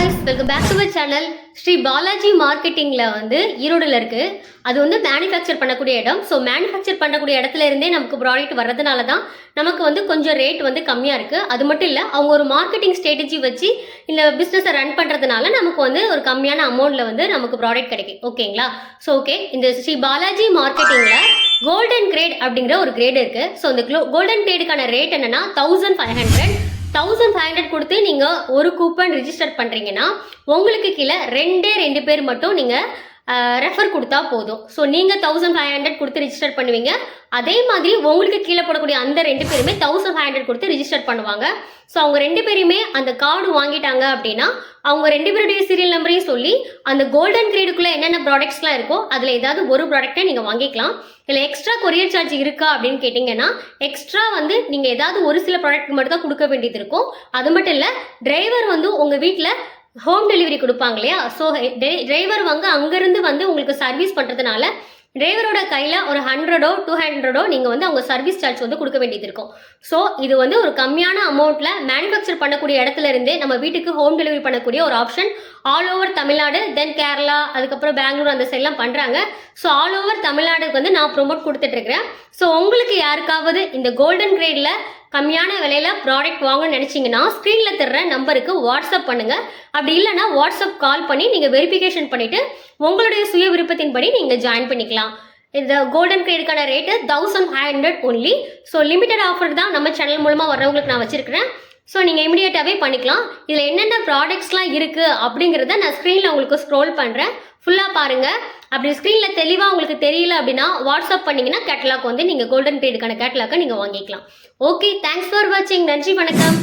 Friends welcome back to our channel Shri Balaji மார்க்கெட்டிங்கில் வந்து ஈரோடில் இருக்குது அது வந்து மேனுஃபேக்சர் பண்ணக்கூடிய இடம். ஸோ மேனுஃபேக்சர் பண்ணக்கூடிய இடத்துல இருந்தே நமக்கு ப்ராடக்ட் வர்றதுனால தான் நமக்கு வந்து கொஞ்சம் ரேட் வந்து கம்மியாக இருக்குது அது மட்டும் இல்லை அவங்க ஒரு மார்க்கெட்டிங் ஸ்ட்ராட்டஜி வச்சு இந்த பிஸ்னஸை ரன் பண்ணுறதுனால நமக்கு வந்து ஒரு கம்மியான அமௌண்ட்டில் வந்து நமக்கு ப்ராடக்ட் கிடைக்கும். ஓகேங்களா? ஸோ ஓகே இந்த ஸ்ரீ பாலாஜி மார்க்கெட்டிங்கில் கோல்டன் கிரேட் அப்படிங்கிற ஒரு கிரேட் இருக்குது ஸோ இந்த கோல்டன் கிரேடுக்கான ரேட் என்னென்னா thousand five hundred thousand five hundred கொடுத்து நீங்கள் ஒரு கூப்பன் ரிஜிஸ்டர் பண்ணுறீங்கன்னா உங்களுக்கு கீழே ரெண்டே ரெண்டு பேர் மட்டும் நீங்கள் ரெஃபர் கொடுத்தா போதும். ஸோ நீங்கள் தௌசண்ட் ஃபைவ் ஹண்ட்ரட் கொடுத்து ரிஜிஸ்டர் பண்ணுவீங்க. அதே மாதிரி உங்களுக்கு கீழே போடக்கூடிய அந்த ரெண்டு பேருமே தௌசண்ட் ஃபைவ் ஹண்ட்ரட் கொடுத்து ரிஜிஸ்டர் பண்ணுவாங்க. ஸோ அவங்க ரெண்டு பேருமே அந்த கார்டு வாங்கிட்டாங்க அப்படின்னா அவங்க ரெண்டு பேருடைய சீரியல் நம்பரையும் சொல்லி அந்த கோல்டன் கிரேடுக்குள்ளே என்னென்ன ப்ராடக்ட்ஸ்லாம் இருக்கோ அதில் ஏதாவது ஒரு ப்ராடக்டை நீங்கள் வாங்கிக்கலாம். இதில் எக்ஸ்ட்ரா கொரியர் சார்ஜ் இருக்கா அப்படின்னு கேட்டிங்கன்னா எக்ஸ்ட்ரா வந்து நீங்கள் ஏதாவது ஒரு சில ப்ராடக்ட் மட்டும் தான் கொடுக்க வேண்டியது இருக்கும். அது மட்டும் இல்லை டிரைவர் வந்து உங்கள் வீட்டில் ஹோம் டெலிவரி கொடுப்பாங்க இல்லையா ஸோ டிரைவர் வந்து அங்கேருந்து வந்து உங்களுக்கு சர்வீஸ் பண்ணுறதுனால டிரைவரோட கையில் ஒரு ஹண்ட்ரடோ டூ ஹண்ட்ரடோ நீங்கள் வந்து அவங்க சர்வீஸ் சார்ஜ் வந்து கொடுக்க வேண்டியது இருக்கும். ஸோ இது வந்து ஒரு கம்மியான அமௌண்ட்டில் மேனுஃபேக்சர் பண்ணக்கூடிய இடத்துல இருந்தே நம்ம வீட்டுக்கு ஹோம் டெலிவரி பண்ணக்கூடிய ஒரு option all over Tamil Nadu then Kerala அதுக்கப்புறம் பெங்களூர் அந்த சைட்லாம் பண்ணுறாங்க ஸோ ஆல் ஓவர் தமிழ்நாடுக்கு வந்து நான் ப்ரொமோட் கொடுத்துட்ருக்கிறேன் ஸோ உங்களுக்கு யாருக்காவது இந்த கோல்டன் கிரேடில் கம்மியான விலையில் ப்ராடக்ட் வாங்கணும்னு நினச்சிங்கன்னா ஸ்க்ரீனில் தர்ற நம்பருக்கு வாட்ஸ்அப் பண்ணுங்கள் அப்படி இல்லைன்னா வாட்ஸ்அப் கால் பண்ணி நீங்கள் வெரிஃபிகேஷன் பண்ணிவிட்டு உங்களுடைய சுய விருப்பத்தின்படி நீங்கள் ஜாயின் பண்ணிக்கலாம். இந்த golden கிரேடுக்கான rate thousand five hundred only so limited offer தான் நம்ம சேனல் மூலமாக வர்றவங்களுக்கு நான் வச்சுருக்கிறேன். ஸோ நீங்கள் இமிடியேட்டாகவே பண்ணிக்கலாம். இதில் என்னென்ன ப்ராடக்ட்ஸ்லாம் இருக்குது அப்படிங்கிறத நான் ஸ்க்ரீனில் உங்களுக்கு ஸ்க்ரோல் பண்ணுறேன் ஃபுல்லாக பாருங்கள் அப்படி ஸ்க்ரீனில் தெளிவாக உங்களுக்கு தெரியல அப்படின்னா வாட்ஸ்அப் பண்ணிங்கன்னா கேட்டலாக் வந்து நீங்கள் கோல்டன் பீரியடுக்கான கேட்டலாக்கை நீங்கள் வாங்கிக்கலாம். ஓகே தேங்க்ஸ் ஃபார் வாட்சிங் நன்றி வணக்கம்.